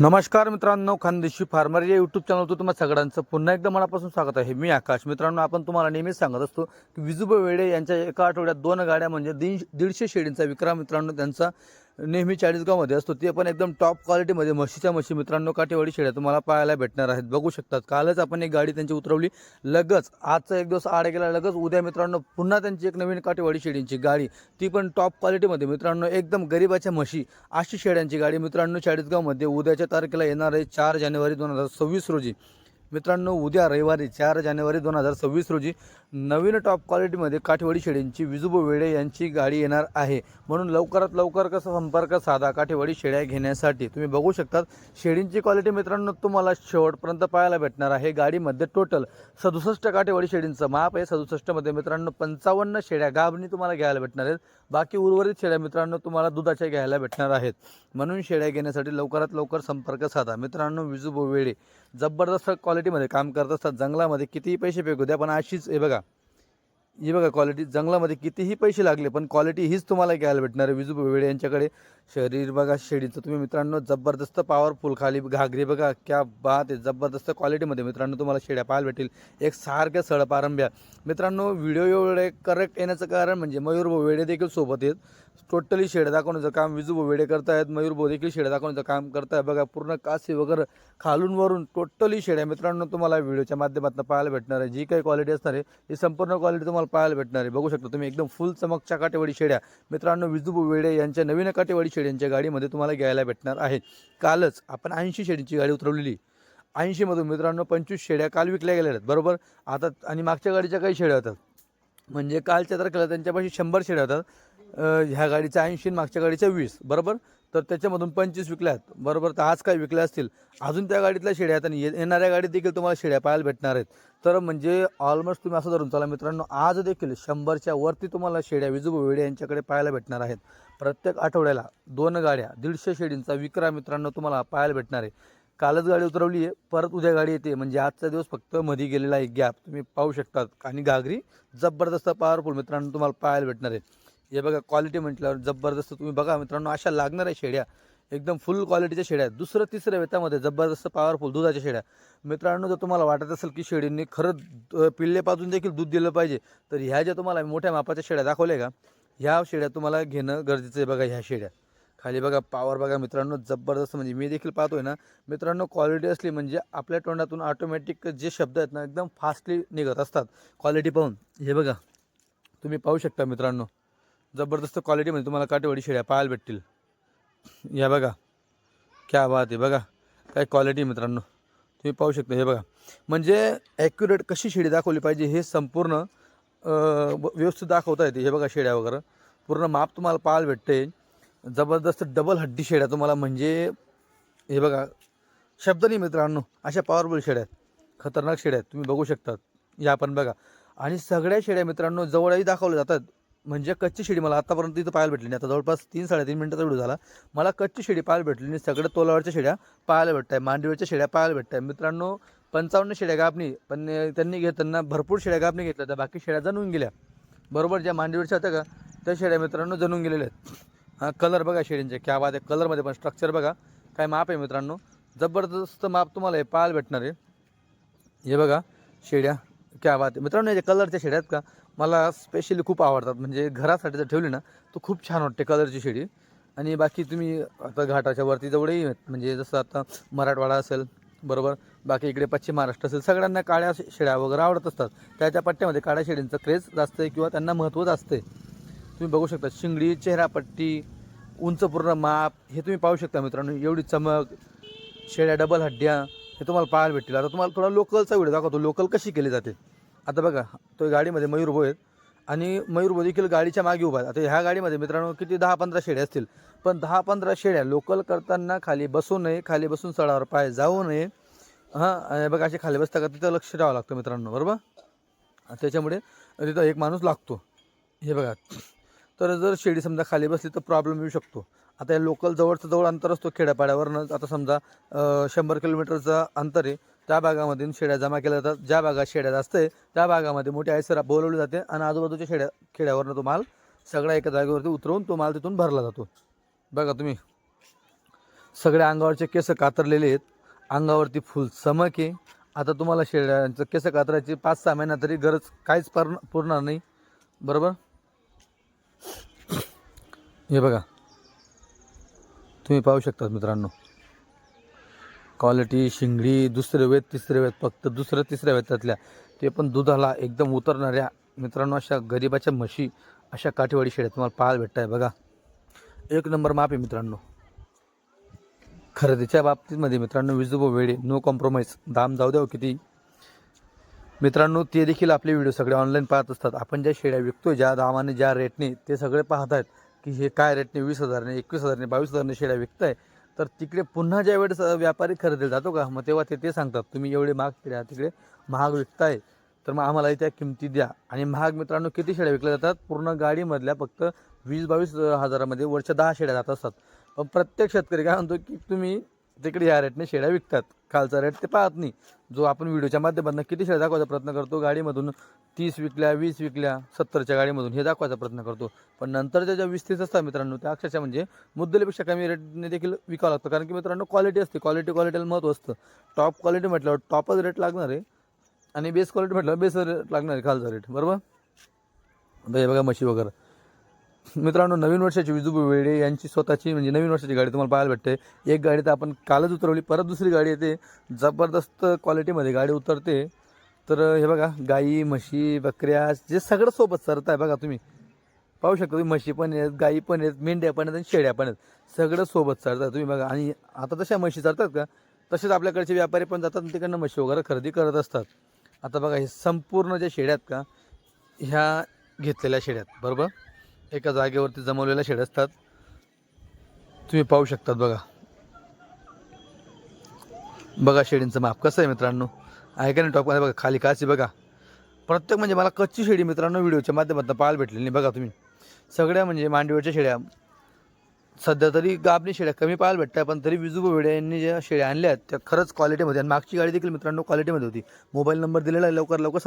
नमस्कार मित्रांनो खानदेशी फार्मर या यूट्यूब चॅनलवर तुम्हाला सगळ्यांचं पुन्हा एकदा मनापासून स्वागत आहे. मी आकाश. मित्रांनो आपण तुम्हाला नेहमीच सांगत असतो की विजुब वेडे यांच्या एका आठवड्यात दोन गाड्या म्हणजे दीडशे शेडींचा विक्रम मित्रांनो त्यांचा नेहमी चाळीसगावमध्ये असतो. ते पण एकदम टॉप क्वालिटीमध्ये म्हशीच्या म्हशी. मित्रांनो काठेवाडी शेळ्या तुम्हाला पाहायला भेटणार आहेत. बघू शकतात. कालच आपण एक गाडी त्यांची उतरवली. लगच आजचा एक दिवस आड गेला. लगच उद्या मित्रांनो पुन्हा त्यांची एक नवीन काठेवाडी शेळींची गाडी. ती पण टॉप क्वालिटीमध्ये मित्रांनो एकदम गरिबाच्या म्हशी अशी शेळ्यांची गाडी मित्रांनो चाळीसगावमध्ये उद्याच्या तारखेला येणार आहे चार जानेवारी दोन हजार सव्वीस रोजी. मित्रांनो उद्या रविवारी चार जानेवारी दोन हजार सव्वीस रोजी नवीन टॉप क्वालिटीमध्ये काठेवाडी शेळ्यांची विजुबो वेळे यांची गाडी येणार आहे. म्हणून लवकरात लवकर कसा संपर्क साधा काठेवाडी शेळ्या घेण्यासाठी. तुम्ही बघू शकतात शेळींची क्वालिटी मित्रांनो तुम्हाला शेवटपर्यंत पाहायला भेटणार आहे. गाडीमध्ये टोटल सदुसष्ट काठेवाडी शेळींचं माप आहे. सदुसष्टमध्ये मित्रांनो पंचावन्न शेळ्या गाभणी तुम्हाला घ्यायला भेटणार आहेत. बाकी उर्वरित शेळ्या मित्रांनो तुम्हाला दुधाच्या घ्यायला भेटणार आहेत. म्हणून शेळ्या घेण्यासाठी लवकरात लवकर संपर्क साधा. मित्रांनो विजुबो वेळे जबरदस्त क्वालिटीमध्ये काम करत असतात. जंगलामध्ये कितीही पैसे फेकू द्या पण अशीच हे बघा ही बघा क्वालिटी जंगलामध्ये कितीही पैसे लागले पण क्वालिटी हीच तुम्हाला घ्यायला भेटणार आहे. विजू वेळे यांच्याकडे शरीर बघा शेडीचं. तुम्ही मित्रांनो जबरदस्त पॉवरफुल खाली घागरी बघा क्या बात आहे. जबरदस्त क्वालिटीमध्ये मित्रांनो तुम्हाला शेड्या पाहायला भेटेल एक सारख्या सळपारंभ्या मित्रांनो व्हिडिओ एवढे करेक्ट येण्याचं कारण म्हणजे मयूर वेडे देखील सोबत आहेत. टोटली शेड दाखवण्याचं काम विजू वेडे करतायत मयूर भाऊ देखील शेड दाखवण्याचं काम करताय बघा पूर्ण कासी वगैरे खालून वरून टोटली शेड्या मित्रांनो तुम्हाला व्हिडिओच्या माध्यमातून पाहायला भेटणार आहे. जी काही क्वालिटी असणार आहे ही संपूर्ण क्वालिटी तुम्हाला पाहायला भेटणार आहे. बघू शकता तुम्ही एकदम फुल चमकच्या काटेवाडी शेड्या. मित्रांनो विजू वेडे यांच्या नवीन काटेवाडी शेड्यांच्या गाडीमध्ये तुम्हाला घ्यायला भेटणार आहे. कालच आपण ऐंशी शेडीची गाडी उतरवलेली. ऐंशीमधून मित्रांनो पंचवीस शेड्या काल विकल्या गेल्या आहेत. बरोबर? आता आणि मागच्या गाडीच्या काही शेड्या होतात म्हणजे कालच्या तारखेला त्यांच्यापाशी शंभर शेड्या होतात ह्या गाडीच्या ऐंशी आणि मागच्या गाडीच्या वीस. बरोबर? तर त्याच्यामधून पंचवीस विकल्या आहेत. बरोबर तर आज काय विकल्या असतील. अजून त्या गाडीतल्या शेड्या आहेत आणि ये- येणाऱ्या गाडीत देखील तुम्हाला शेड्या पाहायला भेटणार आहेत. तर म्हणजे ऑलमोस्ट तुम्ही असं धरून चला मित्रांनो आज देखील शंभरच्या वरती तुम्हाला शेड्या विजुबो वेडे यांच्याकडे पाहायला भेटणार आहेत. प्रत्येक आठवड्याला दोन गाड्या दीडशे शेडींचा विक्रा मित्रांनो तुम्हाला पाहायला भेटणार आहे. कालच गाडी उतरवली आहे परत उद्या गाडी येते. म्हणजे आजचा दिवस फक्त मध्ये गेलेला आहे गॅप तुम्ही पाहू शकतात. आणि घागरी जबरदस्त पॉवरफुल मित्रांनो तुम्हाला पाहायला भेटणार आहे. हे बघा क्वालिटी म्हटल्यावर जबरदस्त तुम्ही बघा मित्रांनो अशा लागणार आहे शेड्या. एकदम फुल क्वालिटीच्या शेड्या आहेत. दुसरं तिसऱ्या वेतामध्ये जबरदस्त पॉवरफुल दुधाच्या शेड्या. मित्रांनो जर तुम्हाला वाटत असेल की शेळींनी खरंच पिल्लेपासून पिल्ले पाजून देखील दूध दिलं पाहिजे तर ह्या ज्या तुम्हाला मोठ्या मापाच्या शेड्या दाखवल्या का ह्या शेड्या तुम्हाला घेणं गरजेचं आहे बघा ह्या शेड्या. खाली बघा पावर बघा मित्रांनो जबरदस्त म्हणजे मी देखील पाहतोय ना मित्रांनो क्वालिटी असली म्हणजे आपल्या तोंडातून ऑटोमॅटिक जे शब्द आहेत ना एकदम फास्टली निघत असतात. क्वालिटी पाहून. हे बघा तुम्ही पाहू शकता मित्रांनो. जबरदस्त क्वालिटीमध्ये तुम्हाला काटेवाडी शेड्या पाहायला भेटतील. या बघा. क्या बात आहे. बघा. काय क्वालिटी मित्रांनो. तुम्ही पाहू शकता. हे बघा. म्हणजे ॲक्युरेट कशी शेडी दाखवली पाहिजे हे संपूर्ण व्यवस्थित दाखवता येते. हे बघा शेड्या वगैरे. पूर्ण माप तुम्हाला पाहायला भेटते. जबरदस्त डबल हड्डी शेड्या तुम्हाला म्हणजे हे बघा. शब्द नाही मित्रांनो. अशा पॉवरफुल शेड्या आहेत. खतरनाक शेड्या आहेत. तुम्ही बघू शकतात. या पण बघा. आणि सगळ्या शेड्या मित्रांनो जवळही दाखवल्या जातात. म्हणजे कच्ची शेडी मला आतापर्यंत इथं पाहायला भेटली नाही. आता जवळपास तीन साडेतीन मिनटाचा व्हिडिओ झाला. मला कच्ची शेडी पाहायला भेटली आणि सगळ्या तोलावरच्या शेड्या पाहायला भेटत आहे मांडीवरच्या शेड्या पाहायला भेटत आहे मित्रांनो पंचावन्न शेड्या गापणी पण त्यांनी घेताना भरपूर शेड्या गापणी घेतल्या त्या बाकी शेड्या जणून गेल्या. बरोबर ज्या मांडीवरच्या होत्या का त्या शेड्या मित्रांनो जणून गेलेल्या आहेत. हां कलर बघा शेडींचे. क्या बात आहे. कलरमध्ये पण स्ट्रक्चर बघा. काय माप आहे मित्रांनो. जबरदस्त माप तुम्हाला हे पाहायला भेटणार आहे. हे बघा शेड्या. क्या बात आहे. मित्रांनो याच्या कलरच्या शेड्या आहेत का? मला स्पेशली खूप आवडतात. म्हणजे घरासाठी जर ठेवली ना तर खूप छान वाटते कलरची शेडी आणि बाकी तुम्ही आता घाटाच्या वरती जवळही म्हणजे जसं आता मराठवाडा असेल बरोबर? बाकी इकडे पश्चिम महाराष्ट्र असेल सगळ्यांना काळ्या शेड्या वगैरे आवडत असतात. त्याच्या पट्ट्यामध्ये काळ्या शेडींचं क्रेज जास्त आहे किंवा त्यांना महत्त्व जास्त आहे. तुम्ही बघू शकता शिंगडी चेहरापट्टी उंच पूर्ण माप हे तुम्ही पाहू शकता मित्रांनो. एवढी चमक शेड्या डबल हड्ड्या हे तुम्हाला पाहायला भेटतील. आता तुम्हाला थोडा लोकलचा व्हिडिओ दाखवतो. लोकल कशी केली जाते? आता बघा तो गाडीमध्ये मयूर भाऊ आहेत. आणि मयूर भाऊ देखील गाडीच्या मागे उभा आहेत. आता ह्या गाडीमध्ये मित्रांनो किती दहा पंधरा शेड्या असतील. पण दहा पंधरा शेड्या लोकल करताना खाली बसू नये खाली बसून चढावर पाय जाऊ नये. हां बघा असे खाली बसता का तिथं लक्ष द्यावं लागतं मित्रांनो बरोबर? त्याच्यामुळे तिथं एक माणूस लागतो. हे बघा. तर जर शेडी समजा खाली बसली तर प्रॉब्लेम येऊ शकतो. आता या लोकल जवळचं जवळ अंतर असतो खेड्यापाड्यावरनं. आता समजा शंभर किलोमीटरचं अंतर आहे. त्या भागामधून शेड्या जमा केल्या जातात ज्या भागात शेड्या जास्त आहे त्या भागामध्ये मोठी आयसर बोलवली जाते आणि आजूबाजूच्या शेड्या खेड्यावरनं तो माल सगळ्या एका जागेवरती उतरवून तो माल तिथून भरला जातो. बघा तुम्ही. सगळ्या अंगावरचे केस कातरलेले आहेत. अंगावरती फुल चमक आहे. आता तुम्हाला शेळ्यांचं केस कातरायची पाच सहा महिना तरी गरज काहीच पर पुरणार नाही. बरोबर? हे बघा. तुम्ही पाहू शकता मित्रांनो. क्वालिटी शिंगडी दुसरे वेत तिसरे वेत फक्त दुसऱ्या तिसऱ्या वेतातल्या. ते पण दुधाला एकदम उतरणाऱ्या मित्रांनो अशा गरिबाच्या म्हशी अशा काठीवाडी शेळ्या तुम्हाला पाहायला भेटत आहे बघा. एक नंबर माप आहे मित्रांनो. खरेदीच्या बाबतीमध्ये मित्रांनो विजुबो वेळे नो कॉम्प्रोमाइज दाम जाऊ द्या हो किती. मित्रांनो ते देखील आपले व्हिडिओ सगळे ऑनलाईन पाहत असतात. आपण ज्या शेळ्या विकतो ज्या दामाने ज्या रेटने ते सगळे पाहत आहेत की हे काय रेटने वीस हजारने एकवीस हजारने बावीस हजारने शेळ्या विकताय. तर तिकडे पुन्हा ज्या वेळेस व्यापारी खरेदीला जातो का मग तेव्हा ते ते सांगतात तुम्ही एवढे महाग शेळ्या तिकडे महाग विकताय तर मग आम्हालाही त्या किमती द्या. आणि महाग मित्रांनो किती शेड्या विकल्या जातात? पूर्ण गाडीमधल्या फक्त वीस बावीस हजारामध्ये वरच्या दहा शेड्या जात असतात. पण प्रत्येक शेतकरी काय म्हणतो की तुम्ही तिकडे या रेटने शेळ्या विकतात. खालचा रेट ते पाहत नाही. जो आपण व्हिडिओच्या माध्यमातून किती शेळ्या दाखवायचा प्रयत्न करतो गाडीमधून तीस विकल्या वीस विकल्या सत्तरच्या गाडीमधून हे दाखवायचा प्रयत्न करतो. पण नंतरच्या ज्या वीस तीस असतात मित्रांनो त्या अक्षरशः म्हणजे मुद्दलीपेक्षा कमी रेटने देखील विकावं लागतं. कारण की मित्रांनो क्वालिटी असते. क्वालिटी क्वालिटीला महत्त्व असतं. टॉप क्वालिटी म्हटल्यावर टॉपच रेट लागणार आहे आणि बेस क्वालिटी म्हटलं बेस रेट लागणार आहे खालचा रेट बरोबर? बघा म्हशी वगैरे. मित्रांनो नवीन वर्षाची विजू वेळे यांची स्वतःची म्हणजे नवीन वर्षाची गाडी तुम्हाला पाहायला भेटते. एक गाडी तर आपण कालच उतरवली परत दुसरी गाडी येते. जबरदस्त क्वालिटीमध्ये गाडी उतरते. तर हे बघा गाई म्हशी बकऱ्या जे सगळं सोबत सरत आहे बघा तुम्ही. पाहू शकता तुम्ही म्हशी पण आहेत गाई पण आहेत मेंढ्या पण आहेत आणि शेळ्या पण आहेत. सगळं सोबत चरतात तुम्ही बघा. आणि आता तशा म्हशी चरतात का? तसेच आपल्याकडचे व्यापारी पण जातात आणि तिकडनं म्हशी वगैरे खरेदी करत असतात. आता बघा हे संपूर्ण ज्या शेड्यात आहेत का? ह्या घेतलेल्या शेड्यात बरोबर? एका जागेवरती जमवलेल्या शेड असतात. तुम्ही पाहू शकतात बघा. बघा शेडींचं माप कसं आहे मित्रांनो. आहे का नाही टॉपमध्ये बघा खाली काची बघा. प्रत्येक म्हणजे मला कच्ची शेडी मित्रांनो व्हिडिओच्या माध्यमातून पाहायला भेटलेली नाही बघा तुम्ही. सगळ्या म्हणजे मांडीवरच्या शेड्या. सध्या तरी गाबणी शेड्या कमी पाहायला भेटतात पण तरी विजुबो वेड्या यांनी ज्या शेळ्या आणल्या आहेत त्या खरंच क्वालिटीमध्ये आणि मागची गाडी देखील मित्रांनो क्वालिटीमध्ये होती. मोबाईल नंबर दिलेला आहे लवकर लवकर